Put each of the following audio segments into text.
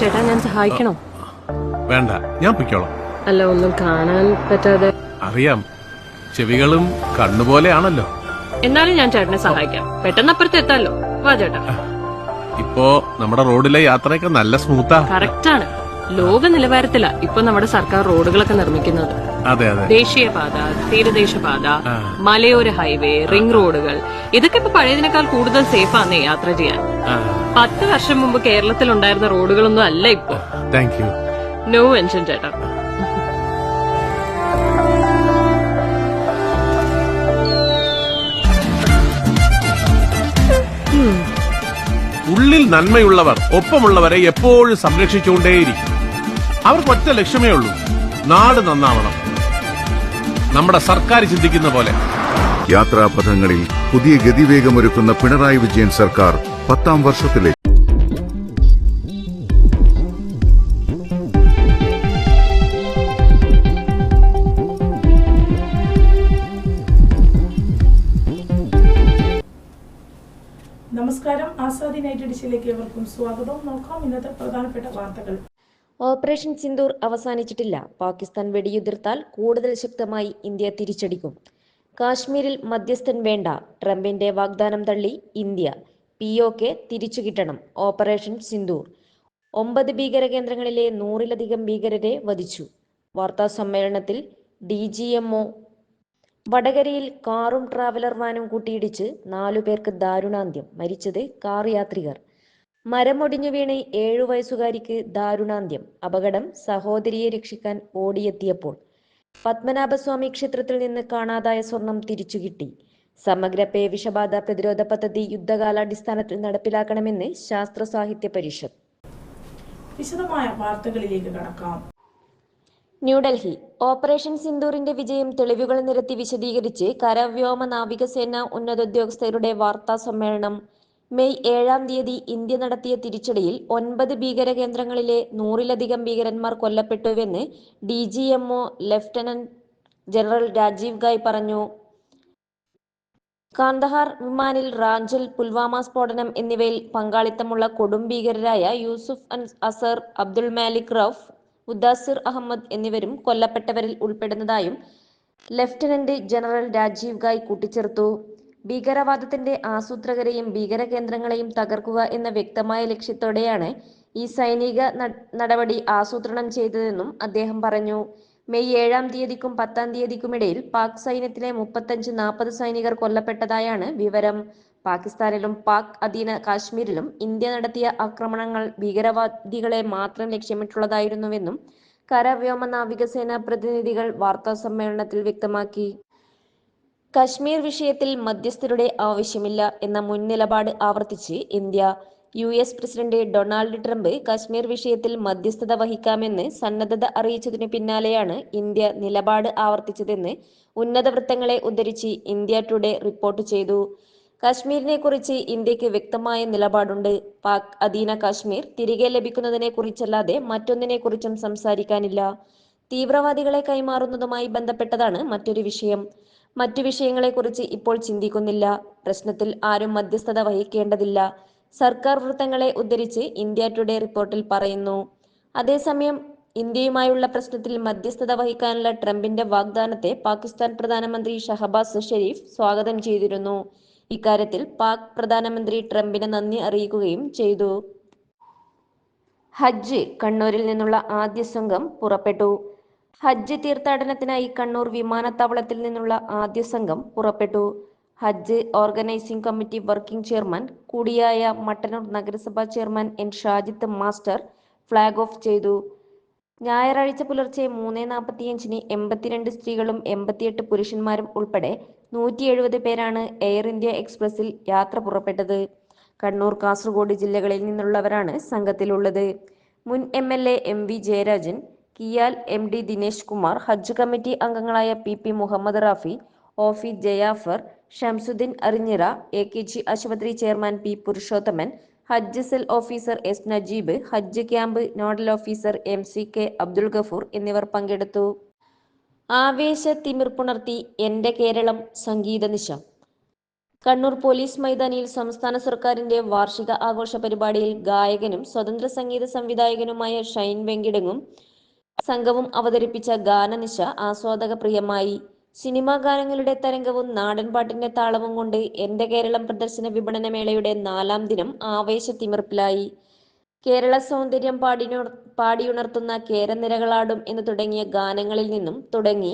ചേട്ടാ ഞാൻ സഹായിക്കണോ? വേണ്ട. ഞാൻ പൊയ്ക്കോളാം. അല്ല ഒന്നും കാണാൻ പറ്റാതെ. അറിയാം. ചെവികളും കണ്ണുപോലെയാണല്ലോ. എന്നാലും ഞാൻ ചേട്ടനെ സഹായിക്കാം. പെട്ടെന്ന് അപ്പുറത്ത് എത്താലോ? വാ ചേട്ടാ. ഇപ്പോ നമ്മുടെ റോഡിലെ യാത്രയൊക്കെ നല്ല സ്മൂത്താ കറക്റ്റ് ആണ്. ലോക നിലവാരത്തിലാ ഇപ്പൊ നമ്മുടെ സർക്കാർ റോഡുകളൊക്കെ നിർമ്മിക്കുന്നത്. അതെ അതെ. ദേശീയപാത തീരദേശപാത മലയോര ഹൈവേ റിംഗ് റോഡുകൾ. ഇതൊക്കെ ഇപ്പൊ പഴയതിനേക്കാൾ കൂടുതൽ സേഫ് ആണ് യാത്ര ചെയ്യാൻ. പത്ത് വർഷം മുമ്പ് കേരളത്തിൽ ഉണ്ടായിരുന്ന റോഡുകളൊന്നും അല്ല ഇപ്പൊ. താങ്ക് യു നോ ടെൻഷൻ ചേട്ടാ. ഉള്ളിൽ നന്മയുള്ളവർ ഒപ്പമുള്ളവരെ എപ്പോഴും സംരക്ഷിച്ചുകൊണ്ടേയിരിക്കും. അവർക്ക് ഒറ്റ ലക്ഷ്യമേ ഉള്ളൂ. നാട് നന്നാവണം. നമ്മുടെ സർക്കാർ ചിന്തിക്കുന്ന പോലെ. യാത്രാപഥങ്ങളിൽ പുതിയ ഗതിവേഗമൊരുക്കുന്ന പിണറായി വിജയൻ സർക്കാർ പത്താം വർഷത്തിലേക്ക് നമസ്കാരം. ആസാദി നൈറ്റ് എഡിഷനിലേക്ക് ഏവർക്കും സ്വാഗതം. നോക്കാം ഇന്നത്തെ പ്രധാനപ്പെട്ട വാർത്തകൾ. ഓപ്പറേഷൻ സിന്ദൂർ അവസാനിച്ചിട്ടില്ല. പാകിസ്ഥാൻ വെടിയുതിർത്താൽ കൂടുതൽ ശക്തമായി ഇന്ത്യ തിരിച്ചടിക്കും. കാശ്മീരിൽ മധ്യസ്ഥൻ വേണ്ട. ട്രംപിന്റെ വാഗ്ദാനം തള്ളി ഇന്ത്യ. പി ഒ കെ തിരിച്ചു കിട്ടണം. ഓപ്പറേഷൻ സിന്ദൂർ. ഒമ്പത് ഭീകര കേന്ദ്രങ്ങളിലെ നൂറിലധികം ഭീകരരെ വധിച്ചു. വാർത്താ സമ്മേളനത്തിൽ ഡി ജി എം ഒ. വടകരയിൽ കാറും ട്രാവലർ വാനും കൂട്ടിയിടിച്ച് നാലു പേർക്ക് ദാരുണാന്ത്യം. മരിച്ചത് കാർ യാത്രികർ. മരമൊടിഞ്ഞു വീണ് ഏഴു വയസ്സുകാരിക്ക് ദാരുണാന്ത്യം. അപകടം സഹോദരിയെ രക്ഷിക്കാൻ ഓടിയെത്തിയപ്പോൾ പത്മനാഭസ്വാമി ക്ഷേത്രത്തിൽ നിന്ന് കാണാതായ സ്വർണം തിരിച്ചുകിട്ടി സമഗ്ര പേ വിഷബാധ പ്രതിരോധ പദ്ധതി യുദ്ധകാലാടിസ്ഥാനത്തിൽ നടപ്പിലാക്കണമെന്ന് ശാസ്ത്ര സാഹിത്യ പരിഷത്ത്. വിശദമായ വാർത്തകളിലേക്ക് കടക്കാം. ന്യൂഡൽഹി. ഓപ്പറേഷൻ സിന്ദൂറിന്റെ വിജയം തെളിവുകൾ നിരത്തി വിശദീകരിച്ച് കരവ്യോമ നാവികസേന ഉന്നതോദ്യോഗസ്ഥരുടെ വാർത്താ സമ്മേളനം മെയ് ഏഴാം തീയതി ഇന്ത്യ നടത്തിയ തിരിച്ചടിയിൽ ഒൻപത് ഭീകര കേന്ദ്രങ്ങളിലെ നൂറിലധികം ഭീകരന്മാർ കൊല്ലപ്പെട്ടുവെന്ന് D G M O lieutenant general Rajiv Ghai പറഞ്ഞു. കാന്തഹാർ വിമാനിൽ റാഞ്ചൽ പുൽവാമ സ്ഫോടനം എന്നിവയിൽ പങ്കാളിത്തമുള്ള കൊടും ഭീകരരായ യൂസുഫ് അൻ അസർ അബ്ദുൾ മാലിക് റൌഫ് മുദാസിർ അഹമ്മദ് എന്നിവരും കൊല്ലപ്പെട്ടവരിൽ ഉൾപ്പെടുന്നതായും ലഫ്റ്റനന്റ് ജനറൽ രാജീവ് ഗായ് കൂട്ടിച്ചേർത്തു. ഭീകരവാദത്തിന്റെ ആസൂത്രകരെയും ഭീകര കേന്ദ്രങ്ങളെയും തകർക്കുക എന്ന വ്യക്തമായ ലക്ഷ്യത്തോടെയാണ് ഈ സൈനിക നടപടി ആസൂത്രണം ചെയ്തതെന്നും അദ്ദേഹം പറഞ്ഞു. മെയ് ഏഴാം തീയതിക്കും പത്താം തീയതിക്കുമിടയിൽ പാക് സൈന്യത്തിലെ മുപ്പത്തഞ്ച് നാൽപ്പത് സൈനികർ കൊല്ലപ്പെട്ടതായാണ് വിവരം. പാകിസ്ഥാനിലും പാക് അധീന കാശ്മീരിലും ഇന്ത്യ നടത്തിയ ആക്രമണങ്ങൾ ഭീകരവാദികളെ മാത്രം ലക്ഷ്യമിട്ടുള്ളതായിരുന്നുവെന്നും കര കരവ്യോമ നാവികസേന പ്രതിനിധികൾ വാർത്താ സമ്മേളനത്തിൽ വ്യക്തമാക്കി. കശ്മീർ വിഷയത്തിൽ മധ്യസ്ഥരുടെ ആവശ്യമില്ല എന്ന മുൻ നിലപാട് ആവർത്തിച്ച് India U S president Donald Trump Kashmir വിഷയത്തിൽ മധ്യസ്ഥത വഹിക്കാമെന്ന് സന്നദ്ധത അറിയിച്ചതിനു പിന്നാലെയാണ് ഇന്ത്യ നിലപാട് ആവർത്തിച്ചതെന്ന് ഉന്നത വൃത്തങ്ങളെ ഉദ്ധരിച്ച് ഇന്ത്യ ടുഡേ റിപ്പോർട്ട് ചെയ്തു. കശ്മീരിനെ കുറിച്ച് ഇന്ത്യയ്ക്ക് വ്യക്തമായ നിലപാടുണ്ട്. പാക് അധീന കാശ്മീർ തിരികെ ലഭിക്കുന്നതിനെ കുറിച്ചല്ലാതെ മറ്റൊന്നിനെ കുറിച്ചും സംസാരിക്കാനില്ല. തീവ്രവാദികളെ കൈമാറുന്നതുമായി ബന്ധപ്പെട്ടതാണ് മറ്റൊരു വിഷയം. മറ്റു വിഷയങ്ങളെക്കുറിച്ച് ഇപ്പോൾ ചിന്തിക്കുന്നില്ല. പ്രശ്നത്തിൽ ആരും മധ്യസ്ഥത വഹിക്കേണ്ടതില്ല. സർക്കാർ വൃത്തങ്ങളെ ഉദ്ധരിച്ച് ഇന്ത്യ ടുഡേ റിപ്പോർട്ടിൽ പറയുന്നു. അതേസമയം ഇന്ത്യയുമായുള്ള പ്രശ്നത്തിൽ മധ്യസ്ഥത വഹിക്കാനുള്ള ട്രംപിന്റെ വാഗ്ദാനത്തെ പാകിസ്ഥാൻ പ്രധാനമന്ത്രി ഷഹബാസ് ഷെരീഫ് സ്വാഗതം ചെയ്തിരുന്നു. ഇക്കാര്യത്തിൽ പാക് പ്രധാനമന്ത്രി ട്രംപിന് നന്ദി അറിയിക്കുകയും ചെയ്തു. ഹജ്ജ് കണ്ണൂരിൽ നിന്നുള്ള ആദ്യ സംഘം പുറപ്പെട്ടു. ഹജ്ജ് തീർത്ഥാടനത്തിനായി കണ്ണൂർ വിമാനത്താവളത്തിൽ നിന്നുള്ള ആദ്യ സംഘം പുറപ്പെട്ടു. Hajj organising committee working chairman കൂടിയായ മട്ടന്നൂർ നഗരസഭാ chairman N Shajith master flag off ചെയ്തു. ഞായറാഴ്ച പുലർച്ചെ മൂന്ന് നാൽപ്പത്തിയഞ്ചിന് എൺപത്തിരണ്ട് സ്ത്രീകളും എൺപത്തിയെട്ട് പുരുഷന്മാരും ഉൾപ്പെടെ നൂറ്റി എഴുപത് പേരാണ് എയർ ഇന്ത്യ എക്സ്പ്രസിൽ യാത്ര പുറപ്പെട്ടത്. കണ്ണൂർ കാസർഗോഡ് ജില്ലകളിൽ നിന്നുള്ളവരാണ് സംഘത്തിലുള്ളത്. മുൻ M L A M V Jayarajan KIAL M D Dinesh Kumar Hajj committee അംഗങ്ങളായ പി പി മുഹമ്മദ് റാഫി ഓഫി ജയാഫർ ഷംസുദ്ദീൻ അറിഞ്ഞിറ എ കെ ജി ആശുപത്രി chairman P Purushothaman Hajj cell officer S Najeeb Hajj camp nodal officer M C K Abdul Gafoor എന്നിവർ പങ്കെടുത്തു. ആവേശ തിമിർപ്പുണർത്തി എന്റെ കേരളം സംഗീത നിശം. കണ്ണൂർ പോലീസ് മൈതാനിയിൽ സംസ്ഥാന സർക്കാരിന്റെ വാർഷിക ആഘോഷ പരിപാടിയിൽ ഗായകനും സ്വതന്ത്ര സംഗീത സംവിധായകനുമായ ഷൈൻ വെങ്കിടങ്ങും സംഘവും അവതരിപ്പിച്ച ഗാനനിശ ആസ്വാദകപ്രിയമായി. സിനിമാ ഗാനങ്ങളുടെ തരംഗവും നാടൻപാട്ടിന്റെ താളവും കൊണ്ട് എന്റെ കേരളം പ്രദർശന വിപണന മേളയുടെ നാലാം ദിനം ആവേശ തിമിർപ്പിലായി കേരള സൗന്ദര്യം പാടിനു പാടിയുണർത്തുന്ന കേരനിരകളാടും എന്ന് തുടങ്ങിയ ഗാനങ്ങളിൽ നിന്നും തുടങ്ങി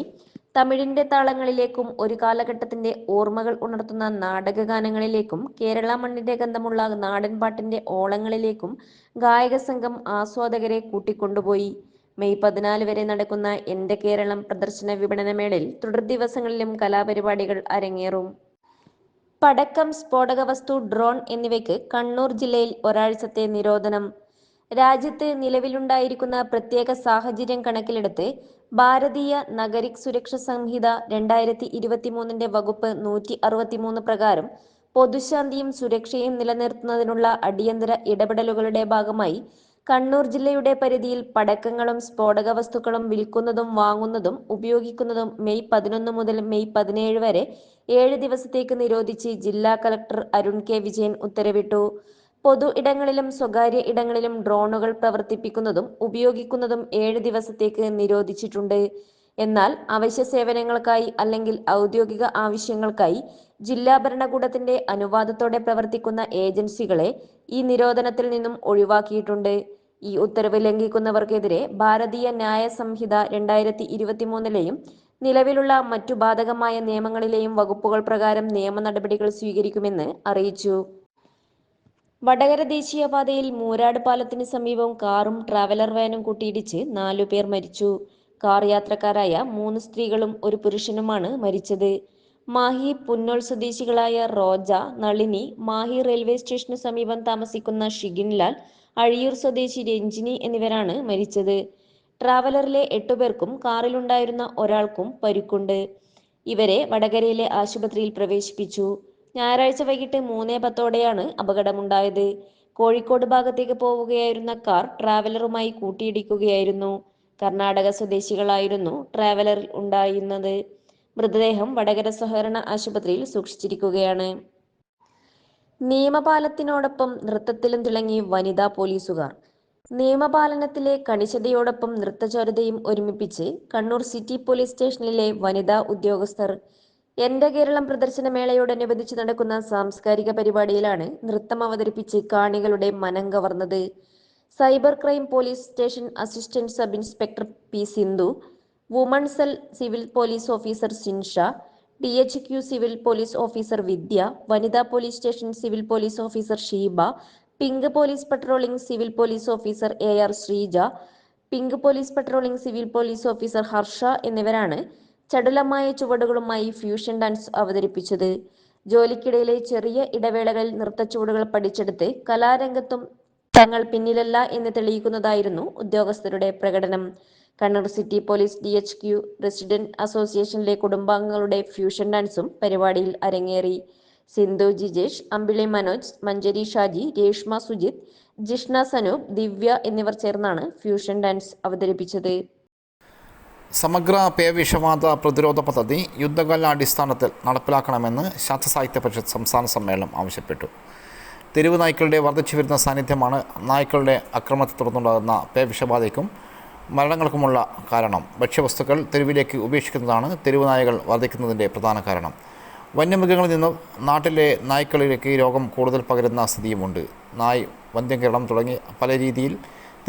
തമിഴിന്റെ താളങ്ങളിലേക്കും ഒരു കാലഘട്ടത്തിന്റെ ഓർമ്മകൾ ഉണർത്തുന്ന നാടക ഗാനങ്ങളിലേക്കും കേരള മണ്ണിന്റെ ഗന്ധമുള്ള നാടൻ പാട്ടിന്റെ ഓളങ്ങളിലേക്കും ഗായക സംഘം ആസ്വാദകരെ കൂട്ടിക്കൊണ്ടുപോയി. മെയ് പതിനാല് വരെ നടക്കുന്ന എന്റെ കേരളം പ്രദർശന വിപണന മേളയിൽ തുടർ ദിവസങ്ങളിലും കലാപരിപാടികൾ അരങ്ങേറും. പടക്കം സ്ഫോടക വസ്തു ഡ്രോൺ എന്നിവയ്ക്ക് കണ്ണൂർ ജില്ലയിൽ ഒരാഴ്ചത്തെ നിരോധനം. രാജ്യത്ത് നിലവിലുണ്ടായിരിക്കുന്ന പ്രത്യേക സാഹചര്യം കണക്കിലെടുത്ത് ഭാരതീയ നഗരിക് സുരക്ഷ സംഹിത രണ്ടായിരത്തി ഇരുപത്തിമൂന്നിന്റെ വകുപ്പ് നൂറ്റി അറുപത്തിമൂന്ന് പ്രകാരം പൊതുശാന്തിയും സുരക്ഷയും നിലനിർത്തുന്നതിനുള്ള അടിയന്തര ഇടപെടലുകളുടെ ഭാഗമായി കണ്ണൂർ ജില്ലയുടെ പരിധിയിൽ പടക്കങ്ങളും സ്ഫോടക വസ്തുക്കളും വിൽക്കുന്നതും വാങ്ങുന്നതും ഉപയോഗിക്കുന്നതും മെയ് പതിനൊന്ന് മുതൽ മെയ് പതിനേഴ് വരെ ഏഴ് ദിവസത്തേക്ക് നിരോധിച്ച് ജില്ലാ കളക്ടർ അരുൺ കെ വിജയൻ ഉത്തരവിട്ടു. പൊതു ഇടങ്ങളിലും സ്വകാര്യ ഇടങ്ങളിലും ഡ്രോണുകൾ പ്രവർത്തിപ്പിക്കുന്നതും ഉപയോഗിക്കുന്നതും ഏഴ് ദിവസത്തേക്ക് നിരോധിച്ചിട്ടുണ്ട്. എന്നാൽ അവശ്യ സേവനങ്ങൾക്കായി അല്ലെങ്കിൽ ഔദ്യോഗിക ആവശ്യങ്ങൾക്കായി ജില്ലാ ഭരണകൂടത്തിന്റെ അനുവാദത്തോടെ പ്രവർത്തിക്കുന്ന ഏജൻസികളെ ഈ നിരോധനത്തിൽ നിന്നും ഒഴിവാക്കിയിട്ടുണ്ട്. ഈ ഉത്തരവ് ലംഘിക്കുന്നവർക്കെതിരെ ഭാരതീയ ന്യായ സംഹിത രണ്ടായിരത്തി ഇരുപത്തിമൂന്നിലെയും നിലവിലുള്ള മറ്റു ബാധകമായ നിയമങ്ങളിലെയും വകുപ്പുകൾ പ്രകാരം നിയമ നടപടികൾ സ്വീകരിക്കുമെന്ന് അറിയിച്ചു. വടകര ദേശീയപാതയിൽ മൂരാട് പാലത്തിന് സമീപം കാറും ട്രാവലർ വാനും കൂട്ടിയിടിച്ച് നാലുപേർ മരിച്ചു. കാർ യാത്രക്കാരായ മൂന്ന് സ്ത്രീകളും ഒരു പുരുഷനുമാണ് മരിച്ചത്. മാഹി പുന്നോൾ സ്വദേശികളായ റോജ നളിനി മാഹി റെയിൽവേ സ്റ്റേഷനു സമീപം താമസിക്കുന്ന ഷിഗിൻലാൽ അഴിയൂർ സ്വദേശി രഞ്ജിനി എന്നിവരാണ് മരിച്ചത്. ട്രാവലറിലെ എട്ടുപേർക്കും കാറിലുണ്ടായിരുന്ന ഒരാൾക്കും പരിക്കുണ്ട്. ഇവരെ വടകരയിലെ ആശുപത്രിയിൽ പ്രവേശിപ്പിച്ചു. ഞായറാഴ്ച വൈകിട്ട് മൂന്നേ പത്തോടെയാണ് അപകടമുണ്ടായത്. കോഴിക്കോട് ഭാഗത്തേക്ക് പോവുകയായിരുന്ന കാർ ട്രാവലറുമായി കൂട്ടിയിടിക്കുകയായിരുന്നു. കർണാടക സ്വദേശികളായിരുന്നു ട്രാവലറിൽ ഉണ്ടായിരുന്നത്. മൃതദേഹം വടകര സഹകരണ ആശുപത്രിയിൽ സൂക്ഷിച്ചിരിക്കുകയാണ്. നിയമപാലത്തിനോടൊപ്പം നൃത്തത്തിലും തിളങ്ങി വനിതാ പോലീസുകാർ. നിയമപാലനത്തിലെ കണിശതയോടൊപ്പം നൃത്തചോരതയും ഒരുമിപ്പിച്ച് കണ്ണൂർ സിറ്റി പോലീസ് സ്റ്റേഷനിലെ വനിതാ ഉദ്യോഗസ്ഥർ എന്റെ കേരളം പ്രദർശനമേളയോടനുബന്ധിച്ച് നടക്കുന്ന സാംസ്കാരിക പരിപാടിയിലാണ് നൃത്തം അവതരിപ്പിച്ച് കാണികളുടെ മനം കവർന്നത്. Cyber crime police station assistant sub inspector P Sindhu woman cell civil police officer Sinsha D H Q civil police officer Vidya വനിതാ police station civil police officer Sheeba pink police patrolling civil police officer A R Sreeja pink police patrolling civil police officer Harsha എന്നിവരാണ് ചടുലമായ ചുവടുകളുമായി fusion dance അവതരിപ്പിച്ചത്. ജോലിക്കിടയിലെ ചെറിയ ഇടവേളകളിൽ നൃത്തച്ചുവടുകൾ പഠിച്ചെടുത്ത് കലാരംഗത്തും തങ്ങൾ പിന്നിലല്ല എന്ന് തെളിയിക്കുന്നതായിരുന്നു ഉദ്യോഗസ്ഥരുടെ പ്രകടനം. Kannur city police D H Q resident അസോസിയേഷനിലെ കുടുംബാംഗങ്ങളുടെ ഫ്യൂഷൻ ഡാൻസും പരിപാടിയിൽ അരങ്ങേറി. സിന്ധു ജിജേഷ് അമ്പിളി മനോജ് മഞ്ജരി ഷാജി രേഷ്മ സുജിത് ജിഷ്ണ സനൂപ് ദിവ്യ എന്നിവർ ചേർന്നാണ് ഫ്യൂഷൻ ഡാൻസ് അവതരിപ്പിച്ചത്. സമഗ്ര പേവിഷവാദ പ്രതിരോധ പദ്ധതി യുദ്ധകാലാടിസ്ഥാനത്തിൽ നടപ്പിലാക്കണമെന്ന് ശാസ്ത്രസാഹിത്യ പരിഷത്ത് സംസ്ഥാന സമ്മേളനം ആവശ്യപ്പെട്ടു. തെരുവ് നായ്ക്കളുടെ വർദ്ധിച്ചു വരുന്ന സാന്നിധ്യമാണ് നായ്ക്കളുടെ അക്രമത്തെ തുടർന്നുണ്ടാകുന്ന പേവിഷബാധയ്ക്കും മരണങ്ങൾക്കുമുള്ള കാരണം. ഭക്ഷ്യവസ്തുക്കൾ തെരുവിലേക്ക് ഉപേക്ഷിക്കുന്നതാണ് തെരുവ് നായകൾ വർദ്ധിക്കുന്നതിന്റെ പ്രധാന കാരണം. വന്യമൃഗങ്ങളിൽ നിന്നും നാട്ടിലെ നായ്ക്കളിലേക്ക് രോഗം കൂടുതൽ പകരുന്ന സ്ഥിതിയുമുണ്ട്. നായ് വന്ധ്യകരണം തുടങ്ങി പല രീതിയിൽ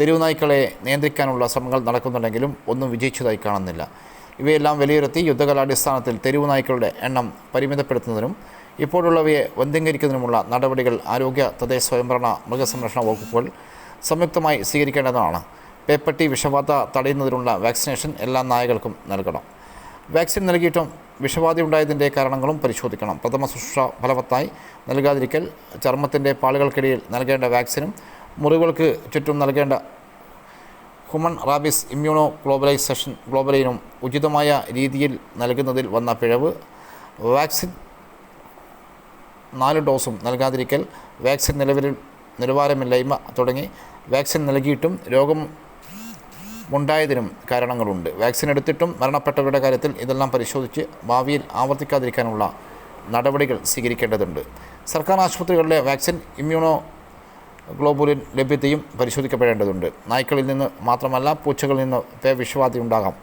തെരുവ് നായ്ക്കളെ നിയന്ത്രിക്കാനുള്ള ശ്രമങ്ങൾ നടക്കുന്നുണ്ടെങ്കിലും ഒന്നും വിജയിച്ചതായി കാണുന്നില്ല. ഇവയെല്ലാം വിലയിരുത്തി യുദ്ധകാലാടിസ്ഥാനത്തിൽ തെരുവ് നായ്ക്കളുടെ എണ്ണം പരിമിതപ്പെടുത്തുന്നതിനും ഇപ്പോഴുള്ളവയെ വന്ധ്യംകരിക്കുന്നതിനുമുള്ള നടപടികൾ ആരോഗ്യ തദ്ദേശ സ്വയംഭരണ മൃഗസംരക്ഷണ വകുപ്പുകൾ സംയുക്തമായി സ്വീകരിക്കേണ്ടതാണ്. പേപ്പട്ടി വിഷബാധ തടയുന്നതിനുള്ള വാക്സിനേഷൻ എല്ലാ നായകൾക്കും നൽകണം. വാക്സിൻ നൽകിയിട്ടും വിഷബാധ ഉണ്ടായതിന്റെ കാരണങ്ങളും പരിശോധിക്കണം. പ്രഥമ ശുശ്രൂഷ ഫലവത്തായി നൽകാതിരിക്കൽ ചർമ്മത്തിന്റെ പാളുകൾക്കിടയിൽ നൽകേണ്ട വാക്സിനും മുറിവുകൾക്ക് ചുറ്റും നൽകേണ്ട ഹ്യൂമൻ റാബിസ് ഇമ്മ്യൂണോ ഗ്ലോബലൈസേഷൻ ഗ്ലോബലൈനും ഉചിതമായ രീതിയിൽ നൽകുന്നതിൽ വന്ന പിഴവ് വാക്സിൻ നാല് ഡോസും നൽകാതിരിക്കൽ വാക്സിൻ നിലവിൽ നിലവാരമില്ലായ്മ തുടങ്ങി വാക്സിൻ നൽകിയിട്ടും രോഗം ഉണ്ടായതിനും കാരണങ്ങളുണ്ട്. വാക്സിൻ എടുത്തിട്ടും മരണപ്പെട്ടവരുടെ കാര്യത്തിൽ ഇതെല്ലാം പരിശോധിച്ച് ഭാവിയിൽ ആവർത്തിക്കാതിരിക്കാനുള്ള നടപടികൾ സ്വീകരിക്കേണ്ടതുണ്ട്. സർക്കാർ ആശുപത്രികളിലെ വാക്സിൻ ഇമ്മ്യൂണോ ഗ്ലോബുലിൻ ലഭ്യതയും പരിശോധിക്കപ്പെടേണ്ടതുണ്ട്. നായ്ക്കളിൽ നിന്ന് മാത്രമല്ല പൂച്ചകളിൽ നിന്ന് പേവിഷബാധ ഉണ്ടാകാം.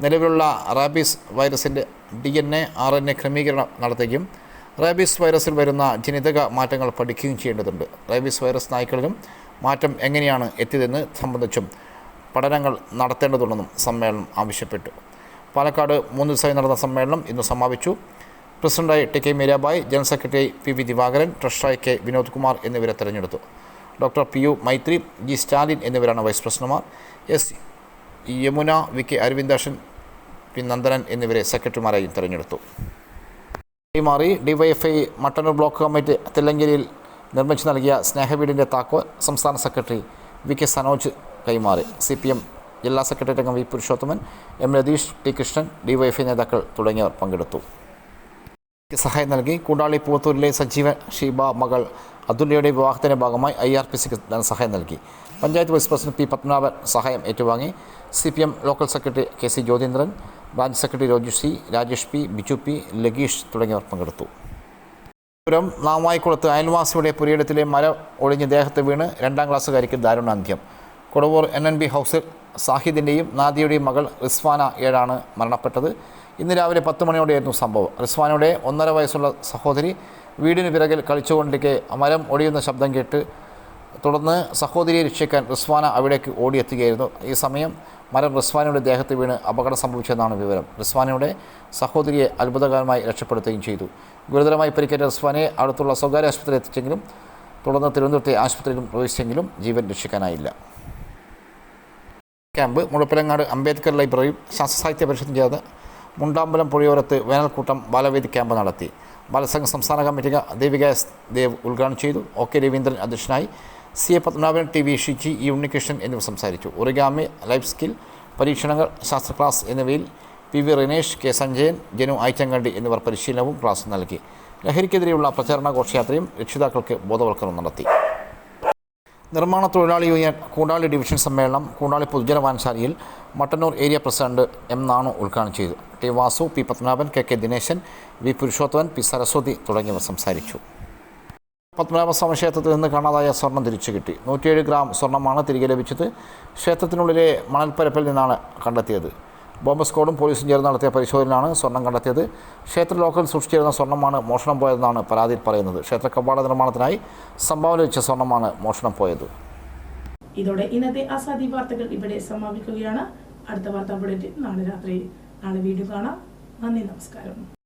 നിലവിലുള്ള റാബീസ് വൈറസിന്റെ D N A R N A ക്രമീകരണം നടത്തുകയും റാബീസ് വൈറസിൽ വരുന്ന ജനിതക മാറ്റങ്ങൾ പഠിക്കുകയും ചെയ്യേണ്ടതുണ്ട്. റാബീസ് വൈറസ് നായ്ക്കളിലും മാറ്റം എങ്ങനെയാണ് എത്തിയതെന്ന് സംബന്ധിച്ചും പഠനങ്ങൾ നടത്തേണ്ടതുണ്ടെന്നും സമ്മേളനം ആവശ്യപ്പെട്ടു. പാലക്കാട് മൂന്ന് ദിവസമായി നടന്ന സമ്മേളനം ഇന്ന് സമാപിച്ചു. പ്രസിഡന്റായി T K Meerabai general secretary P V Divakaran ട്രഷറായി K Vinod Kumar എന്നിവരെ തെരഞ്ഞെടുത്തു. Doctor P U Maithri G Stalin എന്നിവരാണ് വൈസ് പ്രസിഡന്റുമാർ. S Yamuna V K Aravindakshan P Nandanan എന്നിവരെ സെക്രട്ടറിമാരായി തെരഞ്ഞെടുത്തു. കൈമാറി ഡിവൈഎഫ്ഐ മട്ടന്നൂർ ബ്ലോക്ക് കമ്മിറ്റി തില്ലങ്കേരിയിൽ നിർമ്മിച്ചു നൽകിയ സ്നേഹവീടിന്റെ താക്കോൽ സംസ്ഥാന സെക്രട്ടറി വി കെ സനോജ് കൈമാറി. സി പി എം ജില്ലാ സെക്രട്ടറി അംഗം V Purushothaman M Ratheesh T Krishnan DYFI നേതാക്കൾ തുടങ്ങിയവർ പങ്കെടുത്തു. സഹായം നൽകി കൂടാളി പൂത്തൂരിലെ സജീവൻ ഷീബ മകൾ അതുല്യയുടെ വിവാഹത്തിന്റെ ഭാഗമായി ഐ ആർ പി സിക്ക് ധനസഹായം നൽകി. Panchayat vice president P Padmanabhan സഹായം ഏറ്റുവാങ്ങി. C P M local secretary K C Jyothindran branch secretary Roju C Rajesh P Biju P Lageesh തുടങ്ങിയവർ പങ്കെടുത്തു. പുരം നാവായിക്കുളത്ത് അയൽവാസിയുടെ പുരയിടത്തിലെ മരം ഒഴിഞ്ഞ് ദേഹത്ത് വീണ് രണ്ടാം ക്ലാസ്സുകാരിക്ക് ദാരുണാന്ത്യം. കൊടുവൂർ എൻ എൻ ബി ഹൗസിൽ സാഹിദിന്റെയും നാദിയുടെയും മകൾ റിസ്വാന ഏഴാണ് മരണപ്പെട്ടത്. ഇന്ന് രാവിലെ പത്ത് മണിയോടെയായിരുന്നു സംഭവം. റിസ്വാനയുടെ ഒന്നര വയസ്സുള്ള സഹോദരി വീടിന് പിറകിൽ കളിച്ചുകൊണ്ടിരിക്കെ മരം ഒടിയുന്ന ശബ്ദം കേട്ട് തുടർന്ന് സഹോദരിയെ രക്ഷിക്കാൻ റിസ്വാന അവിടേക്ക് ഓടിയെത്തുകയായിരുന്നു. ഈ സമയം മരം റിസ്വാനയുടെ ദേഹത്ത് വീണ് അപകടം സംഭവിച്ചതെന്നാണ് വിവരം. റിസ്വാനയുടെ സഹോദരിയെ അത്ഭുതകരമായി രക്ഷപ്പെടുത്തുകയും ചെയ്തു. ഗുരുതരമായി പരിക്കേറ്റ റിസ്വാനയെ അടുത്തുള്ള സ്വകാര്യ ആശുപത്രിയിൽ എത്തിച്ചെങ്കിലും തുടർന്ന് തിരുവനന്തപുരത്തെ ആശുപത്രിയിലും പ്രവേശിച്ചെങ്കിലും ജീവൻ രക്ഷിക്കാനായില്ല. ക്യാമ്പ് മുഴപ്പിലങ്ങാട് അംബേദ്കർ ലൈബ്രറി ശാസ്ത്രസാഹിത്യ പരിഷത്തും ചേർന്ന് മുണ്ടാമ്പലം പുഴയോരത്ത് വേനൽക്കൂട്ടം ബാലവേദി ക്യാമ്പ് നടത്തി. ബാലസംഘ സംസ്ഥാന കമ്മിറ്റി ദേവിക എസ് ദേവ് ഉദ്ഘാടനം ചെയ്തു. ഒ കെ രവീന്ദ്രൻ അധ്യക്ഷനായി. C A Padmanabhan T V Shiji E Unnikrishnan എന്നിവർ സംസാരിച്ചു. ഒറിഗാമി ലൈഫ് സ്കിൽ പരീക്ഷണങ്ങൾ ശാസ്ത്ര ക്ലാസ് എന്നിവയിൽ P V Rineesh K Sanjayan Janu Ayichankandi എന്നിവർ പരിശീലനവും ക്ലാസ് നൽകി. ലഹരിക്കെതിരെയുള്ള പ്രചാരണ ഘോഷയാത്രയും രക്ഷിതാക്കൾക്ക് ബോധവൽക്കരണം നടത്തി. നിർമ്മാണ തൊഴിലാളി യൂണിയൻ കൂടാളി ഡിവിഷൻ സമ്മേളനം കൂടാളി പൊതുജന വാൻശാലയിൽ Mattannur area president M Nanu ഉദ്ഘാടനം ചെയ്തു. T Vasu P Padmanabhan K K Dineshan V Purushothaman P Saraswathi തുടങ്ങിയവർ സംസാരിച്ചു. പത്മനാഭസ്വാമി ക്ഷേത്രത്തിൽ നിന്ന് കാണാതായ സ്വർണം തിരിച്ചു കിട്ടി. നൂറ്റിയേഴ് ഗ്രാം സ്വർണമാണ് തിരികെ ലഭിച്ചത്. ക്ഷേത്രത്തിനുള്ളിലെ മണൽപ്പരപ്പിൽ നിന്നാണ് കണ്ടെത്തിയത്. ബോംബ് സ്ക്വാഡും പോലീസും ചേർന്ന് നടത്തിയ പരിശോധനയിലാണ് സ്വർണം കണ്ടെത്തിയത്. ക്ഷേത്ര ലോക്കൽ സൂക്ഷിച്ചിരുന്ന സ്വർണമാണ് മോഷണം പോയതെന്നാണ് പരാതിയിൽ പറയുന്നത്. ക്ഷേത്ര കവാട നിർമ്മാണത്തിനായി സംഭാവന വെച്ച സ്വർണമാണ് മോഷണം പോയത്. ഇതോടെ ഇന്നത്തെ അസാദി വാർത്തകൾ ഇവിടെ സമാപിക്കുകയാണ്. അടുത്ത വാർത്താ ബുള്ളറ്റിൻ നാളെ രാത്രി. നാളെ വീണ്ടും കാണാം. നന്ദി നമസ്കാരം.